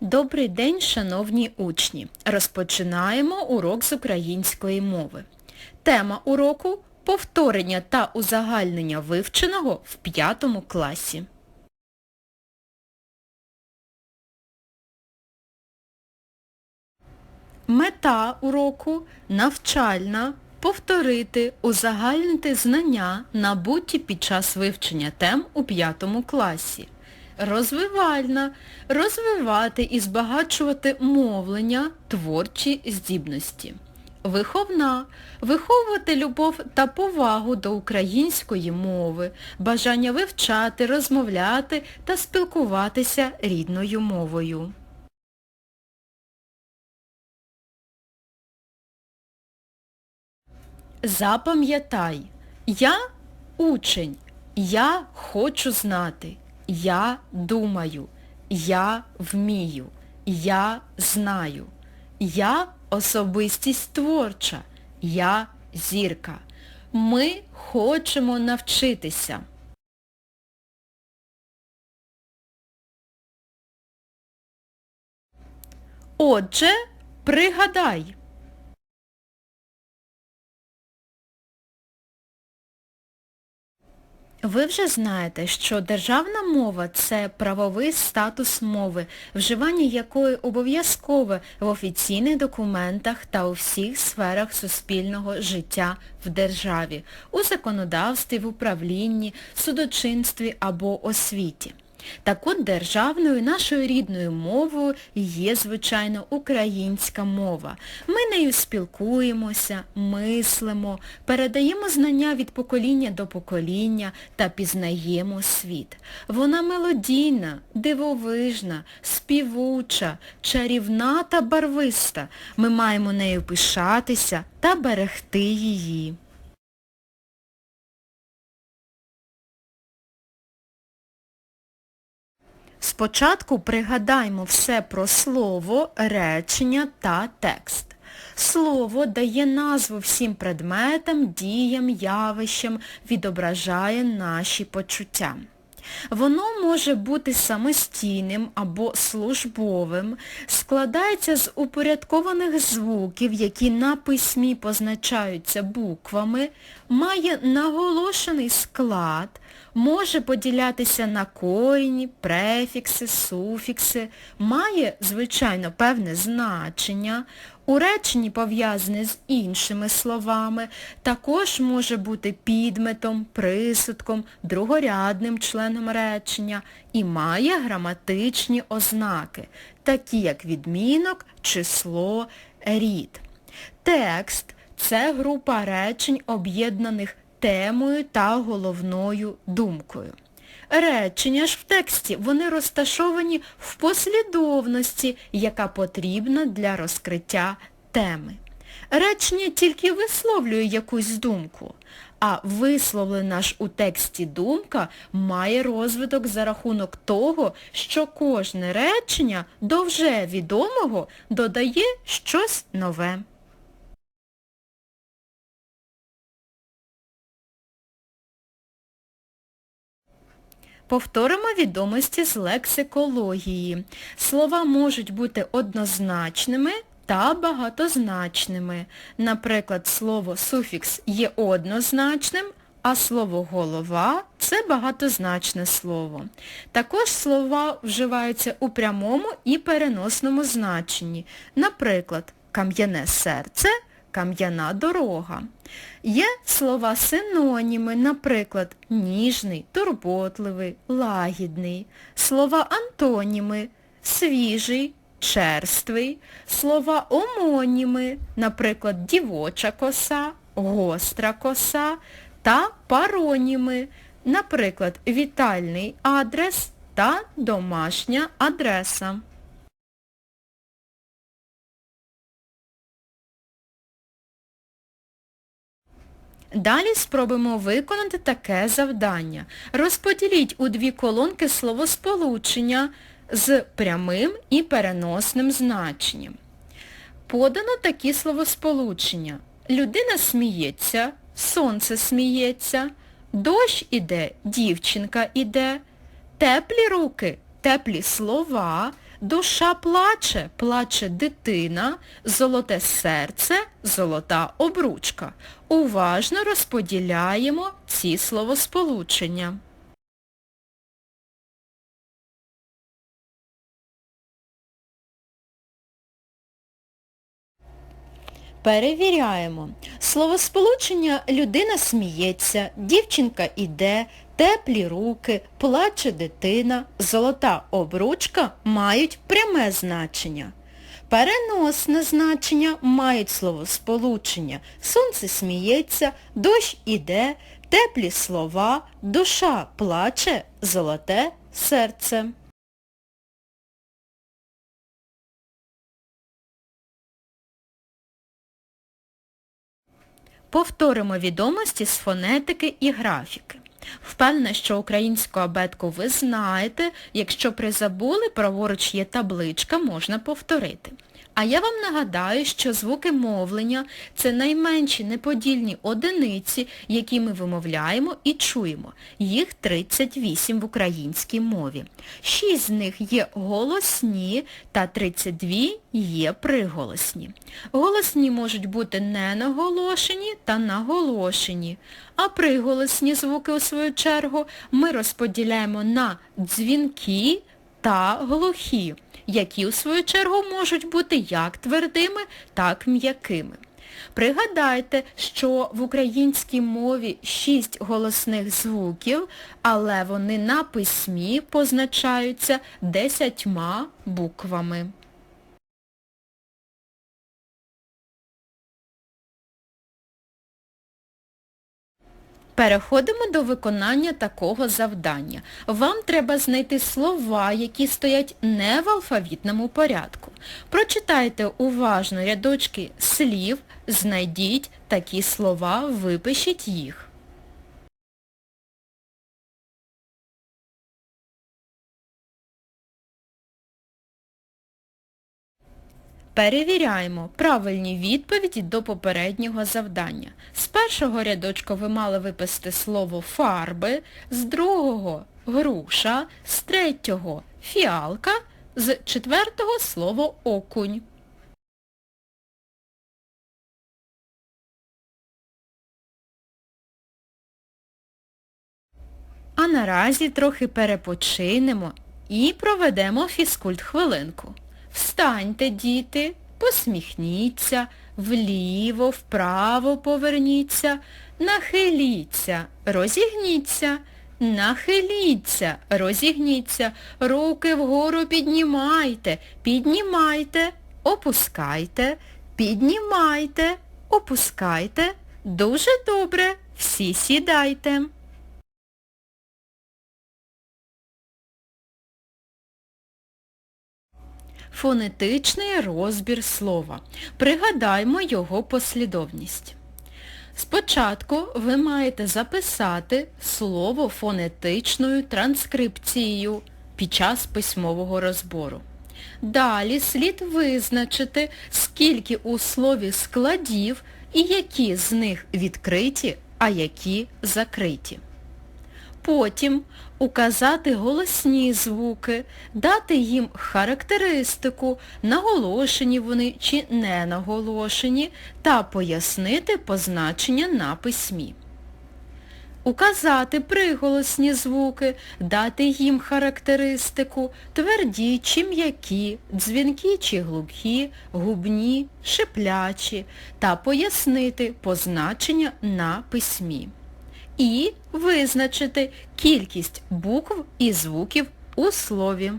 Добрий день, шановні учні! Розпочинаємо урок з української мови. Тема уроку – повторення та узагальнення вивченого в п'ятому класі. Мета уроку – навчальна, повторити, узагальнити знання, набуті під час вивчення тем у п'ятому класі. Розвивальна – розвивати і збагачувати мовлення, творчі здібності. Виховна – виховувати любов та повагу до української мови, бажання вивчати, розмовляти та спілкуватися рідною мовою. Запам'ятай, я учень, я хочу знати, я думаю, я вмію, я знаю, я особистість творча, я зірка. Ми хочемо навчитися. Отже, пригадай. Ви вже знаєте, що державна мова – це правовий статус мови, вживання якої обов'язкове в офіційних документах та у всіх сферах суспільного життя в державі, у законодавстві, в управлінні, судочинстві або освіті. Так от державною нашою рідною мовою є, звичайно, українська мова. Ми нею спілкуємося, мислимо, передаємо знання від покоління до покоління та пізнаємо світ. Вона мелодійна, дивовижна, співуча, чарівна та барвиста. Ми маємо нею пишатися та берегти її. Спочатку пригадаймо все про слово, речення та текст. Слово дає назву всім предметам, діям, явищам, відображає наші почуття. Воно може бути самостійним або службовим, складається з упорядкованих звуків, які на письмі позначаються буквами, має наголошений склад, може поділятися на корінь, префікси, суфікси, має, звичайно, певне значення, у реченні пов'язане з іншими словами, також може бути підметом, присудком, другорядним членом речення і має граматичні ознаки, такі як відмінок, число, рід. Текст – це група речень, об'єднаних темою та головною думкою. Речення ж в тексті, вони розташовані в послідовності, яка потрібна для розкриття теми. Речення тільки висловлює якусь думку, а висловлена ж у тексті думка має розвиток за рахунок того, що кожне речення до вже відомого додає щось нове. Повторимо відомості з лексикології. Слова можуть бути однозначними та багатозначними. Наприклад, слово суфікс є однозначним, а слово голова це багатозначне слово. Також слова вживаються у прямому і переносному значенні. Наприклад, кам'яне серце кам'яна дорога. Є слова синоніми, наприклад, ніжний, турботливий, лагідний. Слова антоніми свіжий, черствий. Слова омоніми, наприклад, дівоча коса, гостра коса та пароніми, наприклад, вітальний адрес та домашня адреса. Далі спробуємо виконати таке завдання. Розподіліть у дві колонки словосполучення з прямим і переносним значенням. Подано такі словосполучення. Людина сміється, сонце сміється, дощ іде, дівчинка іде, теплі руки, теплі слова, душа плаче, плаче дитина, золоте серце, золота обручка. Уважно розподіляємо ці словосполучення. Перевіряємо. Словосполучення людина сміється, дівчинка іде, теплі руки, плаче дитина, золота обручка мають пряме значення. Переносне значення мають словосполучення сонце сміється, дощ іде, теплі слова, душа плаче, золоте серце. Повторимо відомості з фонетики і графіки. Впевнена, що українську абетку ви знаєте, якщо призабули, праворуч є табличка, можна повторити. А я вам нагадаю, що звуки мовлення – це найменші неподільні одиниці, які ми вимовляємо і чуємо. Їх 38 в українській мові. Шість з них є голосні та 32 є приголосні. Голосні можуть бути не наголошені та наголошені. А приголосні звуки, у свою чергу, ми розподіляємо на дзвінки та глухі які, у свою чергу, можуть бути як твердими, так м'якими. Пригадайте, що в українській мові шість голосних звуків, але вони на письмі позначаються десятьма буквами. Переходимо до виконання такого завдання. Вам треба знайти слова, які стоять не в алфавітному порядку. Прочитайте уважно рядочки слів, знайдіть такі слова, випишіть їх. Перевіряємо правильні відповіді до попереднього завдання. З першого рядочка ви мали виписати слово фарби, з другого груша, з третього фіалка, з четвертого слово окунь. А наразі трохи перепочинемо і проведемо фізкульт хвилинку. Встаньте, діти, посміхніться, вліво, вправо поверніться, нахиліться, розігніться, нахиліться, розігніться, руки вгору піднімайте, піднімайте, опускайте, піднімайте, опускайте. Дуже добре, всі сідайте. Фонетичний розбір слова. Пригадаймо його послідовність. Спочатку ви маєте записати слово фонетичною транскрипцією під час письмового розбору. Далі слід визначити, скільки у слові складів і які з них відкриті, а які закриті. Потім указати голосні звуки, дати їм характеристику, наголошені вони чи не наголошені, та пояснити позначення на письмі. Указати приголосні звуки, дати їм характеристику, тверді чи м'які, дзвінкі чи глухі, губні, шиплячі та пояснити позначення на письмі і визначити кількість букв і звуків у слові.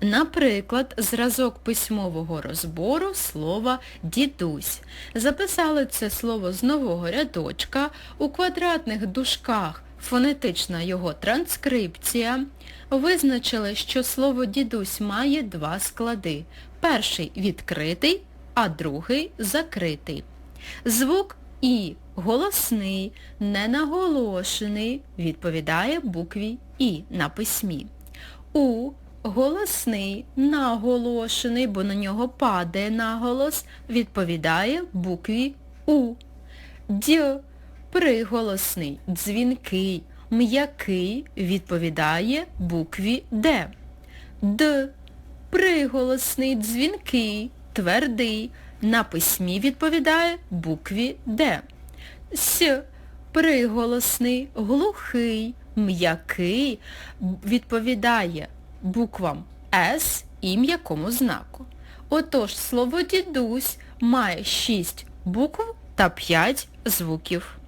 Наприклад, зразок письмового розбору слова дідусь. Записали це слово з нового рядочка, у квадратних дужках фонетична його транскрипція. Визначили, що слово дідусь має два склади. Перший відкритий, а другий закритий. Звук І голосний, ненаголошений, відповідає букві І на письмі. У голосний, наголошений, бо на нього падає наголос, відповідає букві У. Дь приголосний, дзвінкий, м'який відповідає букві Д. Д. Приголосний, дзвінкий, твердий. На письмі відповідає букві Д. С. Приголосний, глухий, м'який відповідає буквам С і м'якому знаку. Отож, слово дідусь має 6 букв та 5 звуків.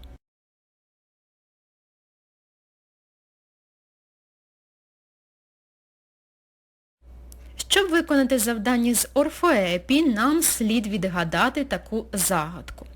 Щоб виконати завдання з орфоепі, нам слід відгадати таку загадку.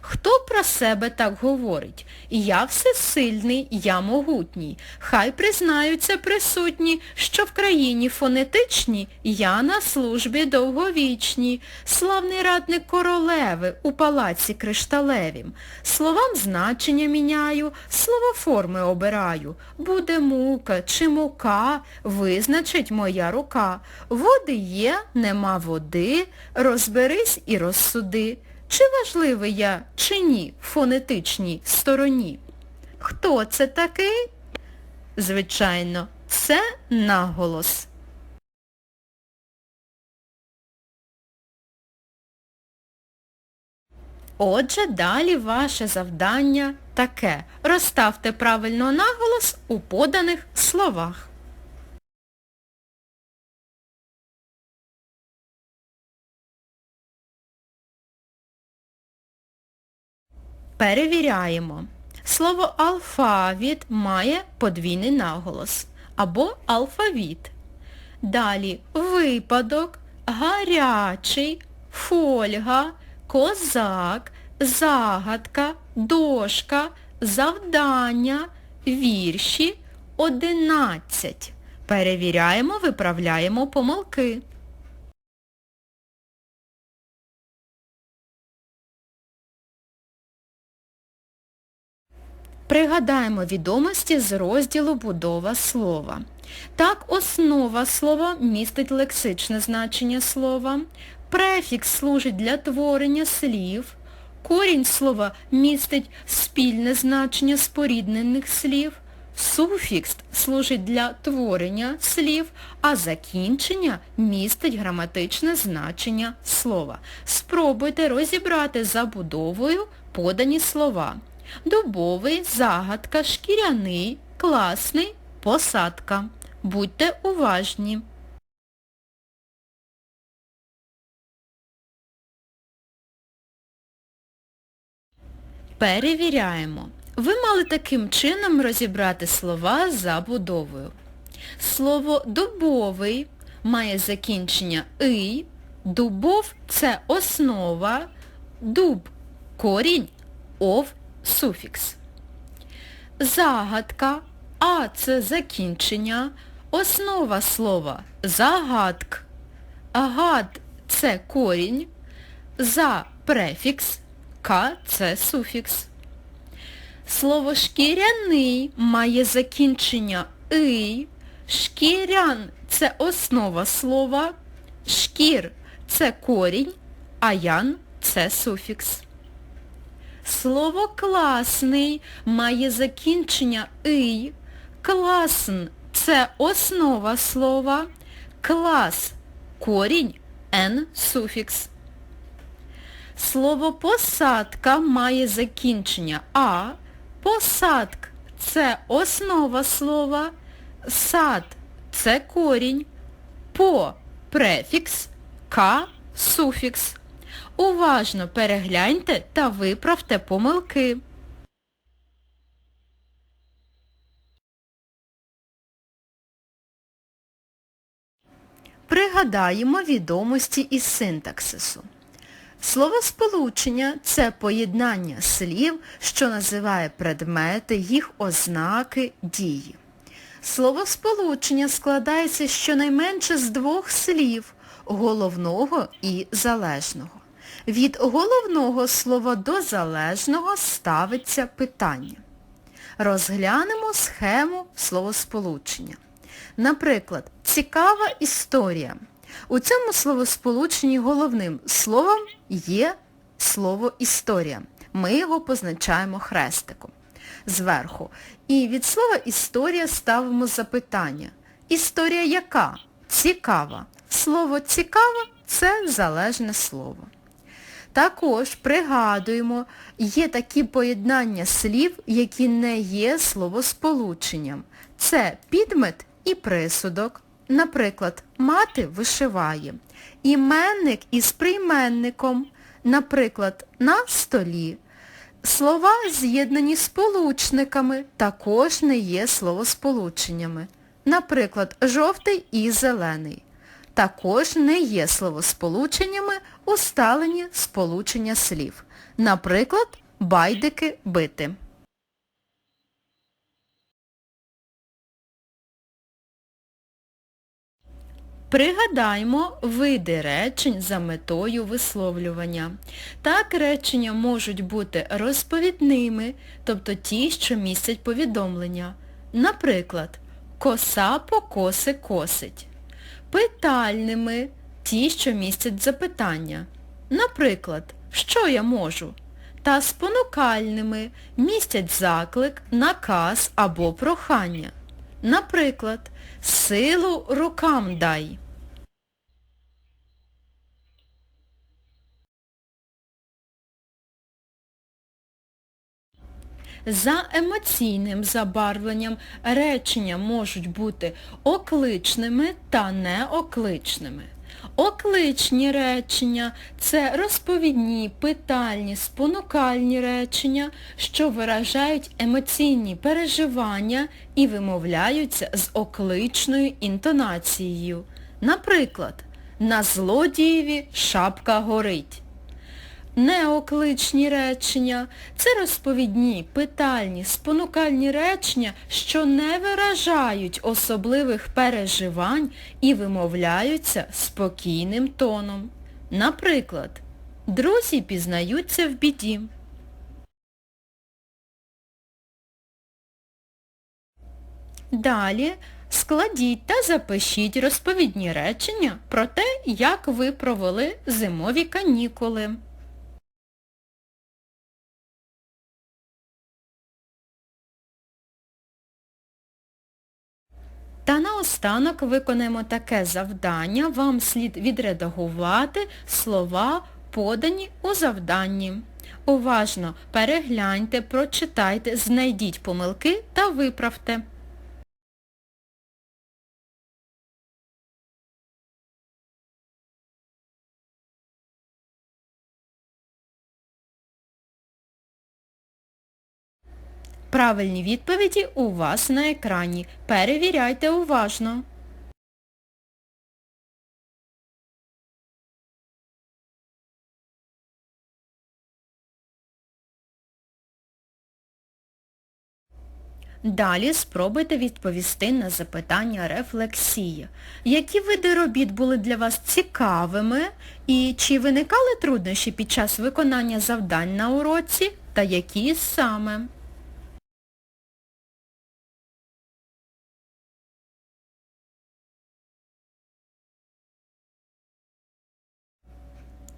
Хто про себе так говорить? Я всесильний, я могутній. Хай признаються присутні, що в країні фонетичній я на службі довговічній. Славний радник королеви у палаці кришталевім. Словам значення міняю, словоформи обираю. Буде мука чи мука, визначить моя рука. Води є, нема води, розберись і розсуди. Чи важливий я, чи ні в фонетичній стороні? Хто це такий? Звичайно, це наголос. Отже, далі ваше завдання таке. Розставте правильно наголос у поданих словах. Перевіряємо. Слово алфавіт має подвійний наголос або алфавіт. Далі випадок, гарячий, фольга, козак, загадка, дошка, завдання, вірші, одинадцять. Перевіряємо, виправляємо помилки. Пригадаємо відомості з розділу будова слова. Так, основа слова містить лексичне значення слова, префікс служить для творення слів, корінь слова містить спільне значення споріднених слів, суфікс служить для творення слів, а закінчення містить граматичне значення слова. Спробуйте розібрати забудовою подані слова. Дубовий, загадка, шкіряний, класний, посадка. Будьте уважні. Перевіряємо. Ви мали таким чином розібрати слова за будовою. Слово дубовий має закінчення «ий», дубов це основа, дуб корінь, ов суфікс. Загадка А це закінчення, основа слова загадк. Гад це корінь, за префікс, К це суфікс. Слово шкіряний має закінчення «ий», шкірян це основа слова, шкір це корінь, а ян це суфікс. Слово класний має закінчення «ий». Класн це основа слова. Клас корінь «н» суфікс. Слово посадка має закінчення А. Посадк це основа слова. Сад це корінь. По префікс, К суфікс. Уважно перегляньте та виправте помилки. Пригадаємо відомості із синтаксису. Словосполучення – це поєднання слів, що називає предмети, їх ознаки, дії. Словосполучення складається щонайменше з двох слів головного і залежного. Від головного слова до залежного ставиться питання. Розглянемо схему словосполучення. Наприклад, цікава історія. У цьому словосполученні головним словом є слово історія. Ми його позначаємо хрестиком зверху. І від слова історія ставимо запитання. Історія яка? Цікава. Слово цікава це залежне слово. Також пригадуємо, є такі поєднання слів, які не є словосполученням. Це підмет і присудок. Наприклад, мати вишиває. Іменник із прийменником, наприклад, на столі. Слова, з'єднані сполучниками, також не є словосполученнями. Наприклад, жовтий і зелений. Також не є словосполученнями усталені сполучення слів. Наприклад, байдики бити. Пригадаймо види речень за метою висловлювання. Так речення можуть бути розповідними, тобто ті, що містять повідомлення. Наприклад, коса по коси косить. Питальними ті, що містять запитання. Наприклад, що я можу? Та спонукальними містять заклик, наказ або прохання. Наприклад, силу рукам дай. За емоційним забарвленням речення можуть бути окличними та неокличними. Окличні речення – це розповідні, питальні, спонукальні речення, що виражають емоційні переживання і вимовляються з окличною інтонацією. Наприклад, на злодієві шапка горить. Неокличні речення – це розповідні, питальні, спонукальні речення, що не виражають особливих переживань і вимовляються спокійним тоном. Наприклад, друзі пізнаються в біді. Далі складіть та запишіть розповідні речення про те, як ви провели зимові канікули. Та наостанок виконаємо таке завдання. Вам слід відредагувати слова, подані у завданні. Уважно перегляньте, прочитайте, знайдіть помилки та виправте. Правильні відповіді у вас на екрані. Перевіряйте уважно. Далі спробуйте відповісти на запитання рефлексії. Які види робіт були для вас цікавими і чи виникали труднощі під час виконання завдань на уроці та які саме?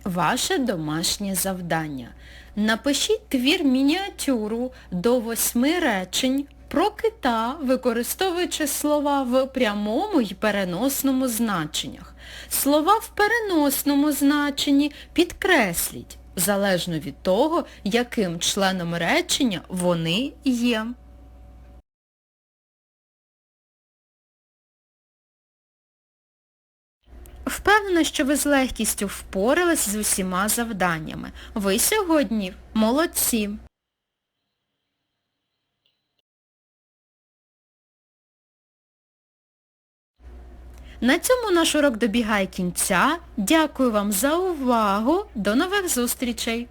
Ваше домашнє завдання. Напишіть твір мініатюру до восьми речень про кита, використовуючи слова в прямому й переносному значеннях. Слова в переносному значенні підкресліть, залежно від того, яким членом речення вони є. Впевнена, що ви з легкістю впорались з усіма завданнями. Ви сьогодні молодці. На цьому наш урок добігає кінця. Дякую вам за увагу. До нових зустрічей!